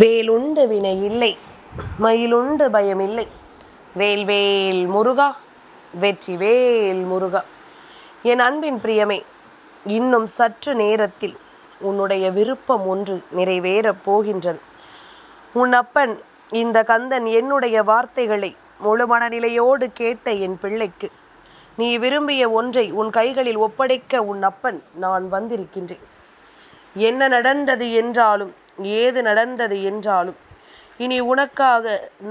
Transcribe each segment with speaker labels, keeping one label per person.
Speaker 1: வேலுண்டு வினை இல்லை மயிலுண்டு பயம் இல்லை. வேல்வேல் முருகா வெற்றி வேல் முருகா. என் அன்பின் பிரியமே இன்னும் சற்று நேரத்தில் உன்னுடைய விருப்பம் ஒன்று நிறைவேறப் போகின்றது. உன் அப்பன் இந்த கந்தன் என்னுடைய வார்த்தைகளை முழு மனநிலையோடு கேட்ட என் பிள்ளைக்கு நீ விரும்பிய ஒன்றை உன் கைகளில் ஒப்படைக்க உன் அப்பன் நான் வந்திருக்கின்றேன். என்ன நடந்தது என்றாலும் ஏது நடந்தது என்றாலும் இனி உனக்காக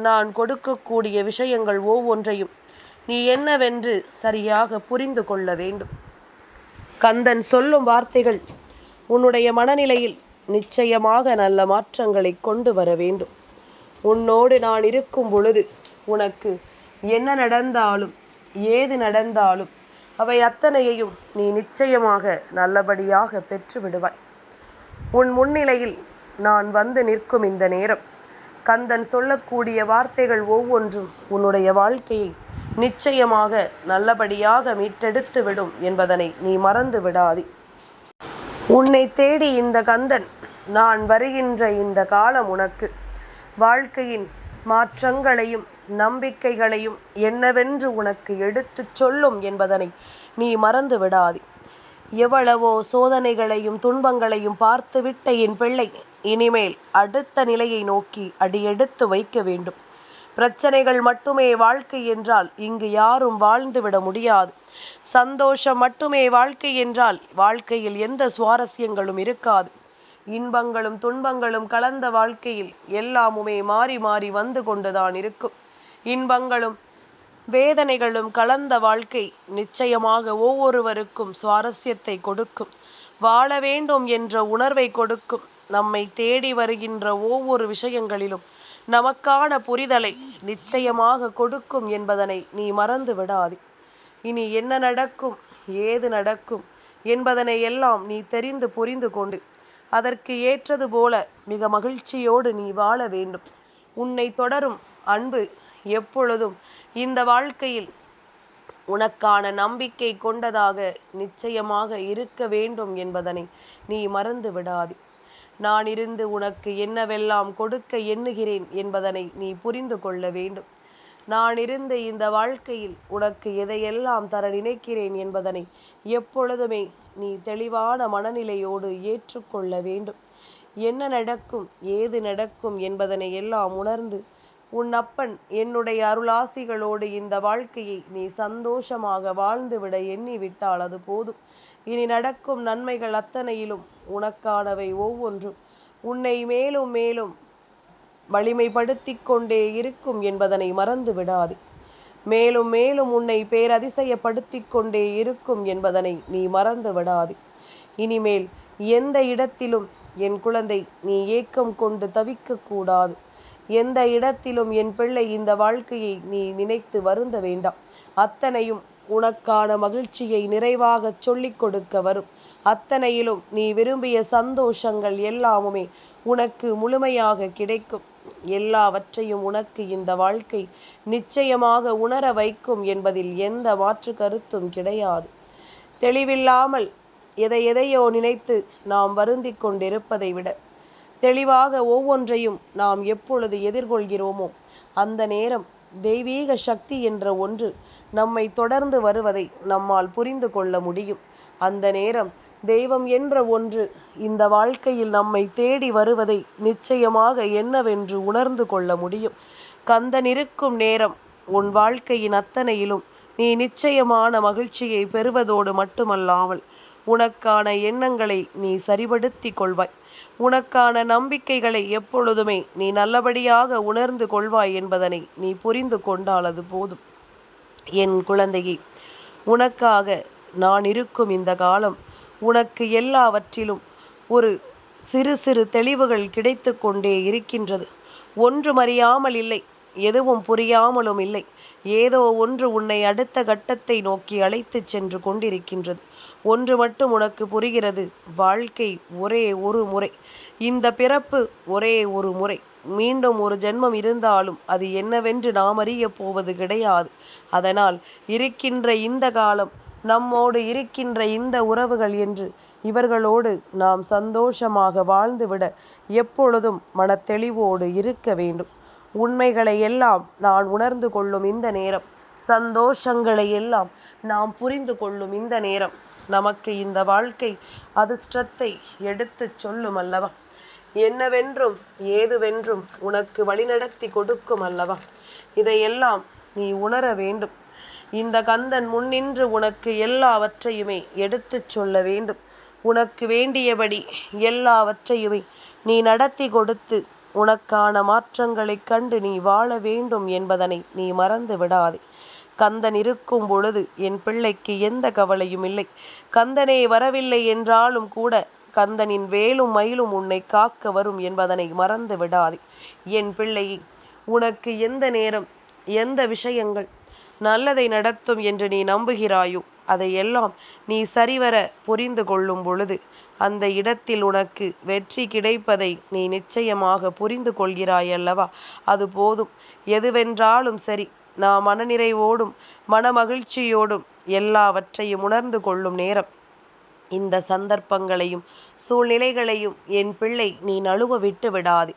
Speaker 1: நான் கொடுக்கக்கூடிய விஷயங்கள் ஒவ்வொன்றையும் நீ என்னவென்று சரியாக புரிந்து கொள்ள வேண்டும். கந்தன் சொல்லும் வார்த்தைகள் உன்னுடைய மனநிலையில் நிச்சயமாக நல்ல மாற்றங்களை கொண்டு வர வேண்டும். உன்னோடு நான் இருக்கும் பொழுது உனக்கு என்ன நடந்தாலும் ஏது நடந்தாலும் அவை அத்தனையையும் நீ நிச்சயமாக நல்லபடியாக பெற்று விடுவாய். உன் முன்னிலையில் நான் வந்து நிற்கும் இந்த நேரம். கந்தன் சொல்லக்கூடிய வார்த்தைகள் ஒவ்வொன்றும் உன்னுடைய வாழ்க்கையை நிச்சயமாக நல்லபடியாக மீட்டெடுத்து விடும் என்பதனை நீ மறந்து விடாதே. உன்னை தேடி இந்த கந்தன் நான் வருகின்ற இந்த காலம் உனக்கு. வாழ்க்கையின் மாற்றங்களையும் நம்பிக்கைகளையும் என்னவென்று உனக்கு எடுத்துச் சொல்லும் என்பதனை நீ மறந்து விடாதே. எவ்வளவோ சோதனைகளையும் துன்பங்களையும் பார்த்துவிட்ட என் பிள்ளை இனிமேல் அடுத்த நிலையை நோக்கி அடியெடுத்து வைக்க வேண்டும். பிரச்சனைகள் மட்டுமே வாழ்க்கை என்றால் இங்கு யாரும் வாழ்ந்துவிட முடியாது. சந்தோஷம் மட்டுமே வாழ்க்கை என்றால் வாழ்க்கையில் எந்த சுவாரஸ்யங்களும் இருக்காது. இன்பங்களும் துன்பங்களும் கலந்த வாழ்க்கையில் எல்லாமுமே மாறி மாறி வந்து கொண்டுதான் இருக்கும். இன்பங்களும் வேதனைகளும் கலந்த வாழ்க்கை நிச்சயமாக ஒவ்வொருவருக்கும் சுவாரஸ்யத்தை கொடுக்கும். வாழ வேண்டும் என்ற உணர்வை கொடுக்கும். நம்மை தேடி வருகின்ற ஒவ்வொரு விஷயங்களிலும் நமக்கான புரிதலை நிச்சயமாக கொடுக்கும் என்பதனை நீ மறந்து விடாதே. இனி என்ன நடக்கும் ஏது நடக்கும் என்பதனை எல்லாம் நீ தெரிந்து புரிந்து கொண்டு அதற்கு ஏற்றது போல மிக மகிழ்ச்சியோடு நீ வாழ வேண்டும். உன்னை தொடரும் அன்பு எப்பொழுதும் இந்த வாழ்க்கையில் உனக்கான நம்பிக்கை கொண்டதாக நிச்சயமாக இருக்க வேண்டும் என்பதனை நீ மறந்து விடாதே. நான் இருந்து உனக்கு என்னவெல்லாம் கொடுக்க எண்ணுகிறேன் என்பதனை நீ புரிந்து கொள்ள வேண்டும். நான் இருந்த இந்த வாழ்க்கையில் உனக்கு எதையெல்லாம் தர நினைக்கிறேன் என்பதனை எப்பொழுதுமே நீ தெளிவான மனநிலையோடு ஏற்றுக்கொள்ள வேண்டும். என்ன நடக்கும் ஏது நடக்கும் என்பதனை எல்லாம் உணர்ந்து உன் அப்பன் என்னுடைய அருளாசிகளோடு இந்த வாழ்க்கையை நீ சந்தோஷமாக வாழ்ந்துவிட எண்ணி விட்டால் அது போதும். இனி நடக்கும் நன்மைகள் அத்தனையிலும் உனக்கானவை ஒவ்வொன்றும். உன்னை மேலும் மேலும் வலிமைப்படுத்தி கொண்டே இருக்கும் என்பதனை மறந்து விடாது மேலும் மேலும் உன்னை பேரதிசயப்படுத்தி கொண்டே இருக்கும் என்பதனை நீ மறந்து விடாது இனிமேல் எந்த இடத்திலும் என் குழந்தை நீ ஏக்கம் கொண்டு தவிக்கக்கூடாது. எந்த இடத்திலும் என் பிள்ளை இந்த வாழ்க்கையை நீ நினைத்து வருந்த வேண்டாம். அத்தனையும் உனக்கான மகிழ்ச்சியை நிறைவாக சொல்லிக் கொடுக்க வரும். அத்தனையிலும் நீ விரும்பிய சந்தோஷங்கள் எல்லாமுமே உனக்கு முழுமையாக கிடைக்கும். எல்லாவற்றையும் உனக்கு இந்த வாழ்க்கை நிச்சயமாக உணர வைக்கும் என்பதில் எந்த மாற்று கருத்தும் கிடையாது. தெளிவில்லாமல் எதை எதையோ நினைத்து நாம் வருந்தி கொண்டிருப்பதை விட தெளிவாக ஒவ்வொன்றையும் நாம் எப்பொழுது எதிர்கொள்கிறோமோ அந்த நேரம் தெய்வீக சக்தி என்ற ஒன்று நம்மை தொடர்ந்து வருவதை நம்மால் புரிந்து கொள்ள முடியும். அந்த நேரம் தெய்வம் என்ற ஒன்று இந்த வாழ்க்கையில் நம்மை தேடி வருவதை நிச்சயமாக என்னவென்று உணர்ந்து கொள்ள முடியும். கந்தன் இருக்கும் நேரம் உன் வாழ்க்கையின் அத்தனையிலும் நீ நிச்சயமான மகிழ்ச்சியை பெறுவதோடு மட்டுமல்லாமல் உனக்கான எண்ணங்களை நீ சரிபடுத்தி கொள்வாய். உனக்கான நம்பிக்கைகளை எப்பொழுதுமே நீ நல்லபடியாக உணர்ந்து கொள்வாய் என்பதனை நீ புரிந்து கொண்டால் அது போதும். என் குழந்தையே உனக்காக நான் இருக்கும் இந்த காலம் உனக்கு எல்லாவற்றிலும் ஒரு சிறு சிறு தெளிவுகள் கிடைத்து கொண்டே இருக்கின்றது. ஒன்றும் அறியாமல் இல்லை எதுவும் புரியாமலும் இல்லை. ஏதோ ஒன்று உன்னை அடுத்த கட்டத்தை நோக்கி அழைத்துச் சென்று கொண்டிருக்கின்றது. ஒன்று மட்டும் உனக்கு புரிகிறது. வாழ்க்கை ஒரே ஒரு முறை. இந்த பிறப்பு ஒரே ஒரு முறை. மீண்டும் ஒரு ஜென்மம் இருந்தாலும் அது என்னவென்று நாம் அறிய போவது கிடையாது. அதனால் இருக்கின்ற இந்த காலம் நம்மோடு இருக்கின்ற இந்த உறவுகள் என்று இவர்களோடு நாம் சந்தோஷமாக வாழ்ந்துவிட எப்பொழுதும் மனத்தெளிவோடு இருக்க வேண்டும். உண்மைகளை எல்லாம் நான் உணர்ந்து கொள்ளும் இந்த நேரம். சந்தோஷங்களை எல்லாம் நாம் புரிந்து கொள்ளும் இந்த நேரம். நமக்கு இந்த வாழ்க்கை அதிர்ஷ்டத்தை எடுத்துச் சொல்லும் அல்லவா? என்னவென்றும் ஏதுவென்றும் உனக்கு வழிநடத்தி கொடுக்கும் அல்லவா? இதையெல்லாம் நீ உணர வேண்டும். இந்த கந்தன் முன்னின்று உனக்கு எல்லாவற்றையுமே எடுத்துச் சொல்ல வேண்டும். உனக்கு வேண்டியபடி எல்லாவற்றையுமே நீ நடத்தி கொடுத்து உனக்கான மாற்றங்களைக் கண்டு நீ வாழ வேண்டும் என்பதனை நீ மறந்து விடாதே. கந்தன் இருக்கும் பொழுது என் பிள்ளைக்கு எந்த கவலையும் இல்லை. கந்தனே வரவில்லை என்றாலும் கூட கந்தனின் வேலும் மயிலும் உன்னை காக்க வரும் என்பதனை மறந்து விடாதே. என் பிள்ளையை உனக்கு எந்த நேரம் எந்த விஷயங்கள் நல்லதை நடத்தும் என்று நீ நம்புகிறாயோ அதையெல்லாம் நீ சரிவர புரிந்து கொள்ளும் பொழுது அந்த இடத்தில் உனக்கு வெற்றி கிடைப்பதை நீ நிச்சயமாக புரிந்து கொள்கிறாய் அல்லவா அது போதும். எதுவென்றாலும் சரி நான் மனநிறைவோடும் மனமகிழ்ச்சியோடும் எல்லாவற்றையும் உணர்ந்து கொள்ளும் நேரம். இந்த சந்தர்ப்பங்களையும் சூழ்நிலைகளையும் என் பிள்ளை நீ நழுவ விட்டு விடாதே.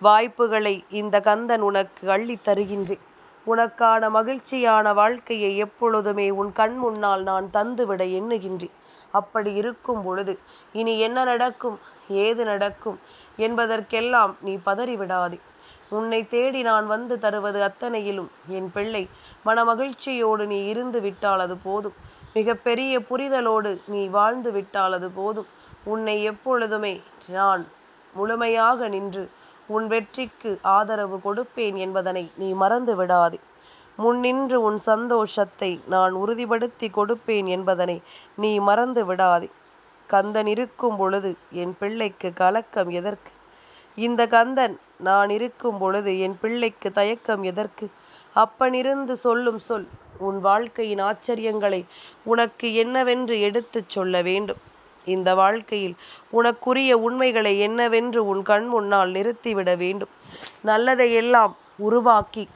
Speaker 1: வாய்ப்புகளை இந்த கந்தன் உனக்கு அள்ளி தருகின்றேன் உனக்கான மகிழ்ச்சியான வாழ்க்கையை எப்பொழுதுமே உன் கண் முன்னால் நான் தந்துவிட எண்ணுகின்றேன் அப்படி இருக்கும் பொழுது இனி என்ன நடக்கும் ஏது நடக்கும் என்பதற்கெல்லாம் நீ பதறிவிடாதே. உன்னை தேடி நான் வந்து தருவது அத்தனையிலும் என் பிள்ளை. மனமகிழ்ச்சியோடு நீ இருந்து விட்டால் அது போதும். மிகப்பெரிய புரிதலோடு நீ வாழ்ந்து விட்டால் அது போதும். உன்னை எப்பொழுதுமே நான் முழுமையாக நின்று உன் வெற்றிக்கு ஆதரவு கொடுப்பேன் என்பதனை நீ மறந்து விடாதே. முன்னின்று உன் சந்தோஷத்தை நான் உறுதிப்படுத்தி கொடுப்பேன் என்பதனை நீ மறந்து விடாதே. கந்தன் இருக்கும் பொழுது என் பிள்ளைக்கு கலக்கம் எதற்கு? இந்த கந்தன் நான் இருக்கும் பொழுது என் பிள்ளைக்கு தயக்கம் எதற்கு? அப்பனிருந்து சொல்லும் சொல் உன் வாழ்க்கையின் ஆச்சரியங்களை உனக்கு என்னவென்று எடுத்துச் சொல்ல வேண்டும். இந்த வாழ்க்கையில் உனக்குரிய உண்மைகளை என்னவென்று உன் கண் முன்னால் நிறுத்திவிட வேண்டும். நல்லதையெல்லாம் உருவாக்கி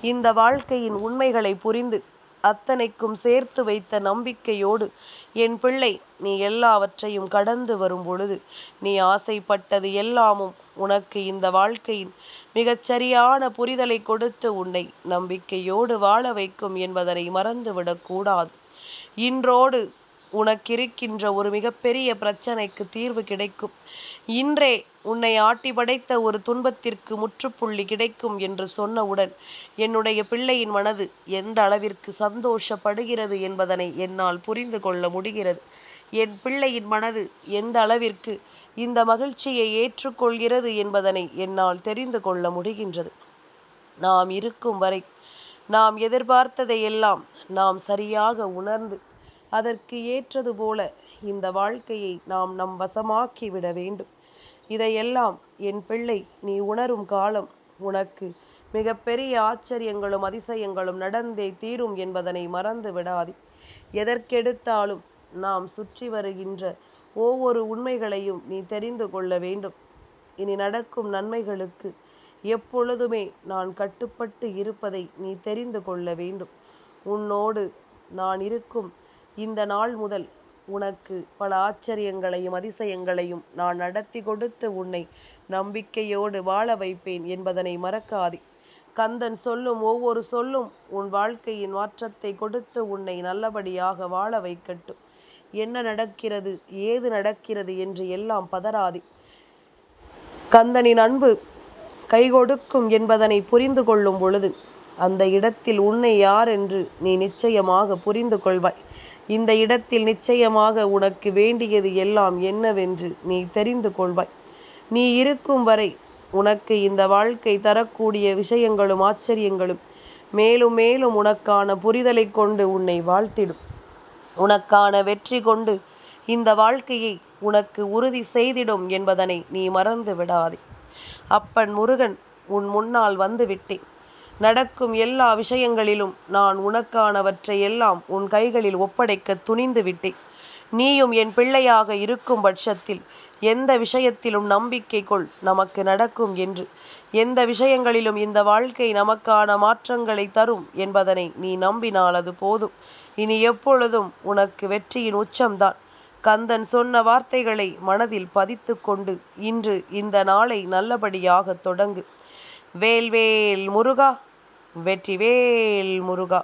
Speaker 1: இந்த வாழ்க்கையின் உண்மைகளை புரிந்து அத்தனைக்கும் சேர்த்து வைத்த நம்பிக்கையோடு என் பிள்ளை நீ எல்லாவற்றையும் கடந்து வரும் பொழுது நீ ஆசைப்பட்டது எல்லாமும் உனக்கு இந்த வாழ்க்கையின் மிகச்சரியான புரிதலை கொடுத்து உன்னை நம்பிக்கையோடு வாழ வைக்கும் என்பதனை மறந்துவிடக்கூடாது இன்றோடு உனக்கிருக்கின்ற ஒரு மிகப்பெரிய பிரச்சனைக்கு தீர்வு கிடைக்கும். இன்றே உன்னை ஆட்டி படைத்த ஒரு துன்பத்திற்கு முற்றுப்புள்ளி கிடைக்கும் என்று சொன்னவுடன் என்னுடைய பிள்ளையின் மனது எந்த அளவிற்கு சந்தோஷப்படுகிறது என்பதனை என்னால் புரிந்து கொள்ள முடிகிறது. என் பிள்ளையின் மனது எந்த அளவிற்கு இந்த மகிழ்ச்சியை ஏற்றுக்கொள்கிறது என்பதனை என்னால் தெரிந்து கொள்ள முடிகின்றது. நாம் இருக்கும் வரை நாம் எதிர்பார்த்ததையெல்லாம் நாம் சரியாக உணர்ந்து அதற்கு ஏற்றது போல இந்த வாழ்க்கையை நாம் நம் வசமாக்கிவிட வேண்டும். இதையெல்லாம் என் பிள்ளை நீ உணரும் காலம் உனக்கு. மிகப்பெரிய ஆச்சரியங்களும் அதிசயங்களும் நடந்தே தீரும் என்பதனை மறந்து விடாதே. எதற்கெடுத்தாலும் நாம் சுற்றி வருகின்ற ஒவ்வொரு உண்மைகளையும் நீ தெரிந்து கொள்ள வேண்டும். இனி நடக்கும் நன்மைகளுக்கு எப்பொழுதுமே நான் கட்டுப்பட்டு இருப்பதை நீ தெரிந்து கொள்ள வேண்டும். உன்னோடு நான் இருக்கும் இந்த நாள் முதல் உனக்கு பல ஆச்சரியங்களையும் அதிசயங்களையும் நான் நடத்தி கொடுத்து உன்னை நம்பிக்கையோடு வாழ வைப்பேன் என்பதனை மறக்காதே. கந்தன் சொல்லும் ஒவ்வொரு சொல்லும் உன் வாழ்க்கையின் மாற்றத்தை கொடுத்து உன்னை நல்லபடியாக வாழ வைக்கட்டும். என்ன நடக்கிறது ஏது நடக்கிறது என்று எல்லாம் பதறாதே. கந்தனின் அன்பு கை கொடுக்கும் என்பதனை புரிந்து கொள்ளும் பொழுது அந்த இடத்தில் உன்னை யார் என்று நீ நிச்சயமாக புரிந்து கொள்வாய். இந்த இடத்தில் நிச்சயமாக உனக்கு வேண்டியது எல்லாம் என்னவென்று நீ தெரிந்து கொள்வாய். நீ இருக்கும் வரை உனக்கு இந்த வாழ்க்கை தரக்கூடிய விஷயங்களும் ஆச்சரியங்களும் மேலும் மேலும் உனக்கான புரிதலை கொண்டு உன்னை வாழ்த்திடும். உனக்கான வெற்றி கொண்டு இந்த வாழ்க்கையை உனக்கு உறுதி செய்திடும் என்பதனை நீ மறந்து விடாதே அப்பன் முருகன் உன் முன்னால் வந்துவிட்டேன். நடக்கும் எல்லா விஷயங்களிலும் நான் உனக்கானவற்றை எல்லாம் உன் கைகளில் ஒப்படைக்க துணிந்து விட்டேன். நீயும் என் பிள்ளையாக இருக்கும் பட்சத்தில் எந்த விஷயத்திலும் நம்பிக்கை கொள் நமக்கு நடக்கும் என்று. எந்த விஷயங்களிலும் இந்த வாழ்க்கை நமக்கான மாற்றங்களை தரும் என்பதனை நீ நம்பினால் அது போதும். இனி எப்பொழுதும் உனக்கு வெற்றியின் உச்சம்தான். கந்தன் சொன்ன வார்த்தைகளை மனதில் பதித்து கொண்டு இன்று இந்த நாளை நல்லபடியாக தொடங்கு. வேல்வேல் முருகா! வெற்றிவேல் முருகா.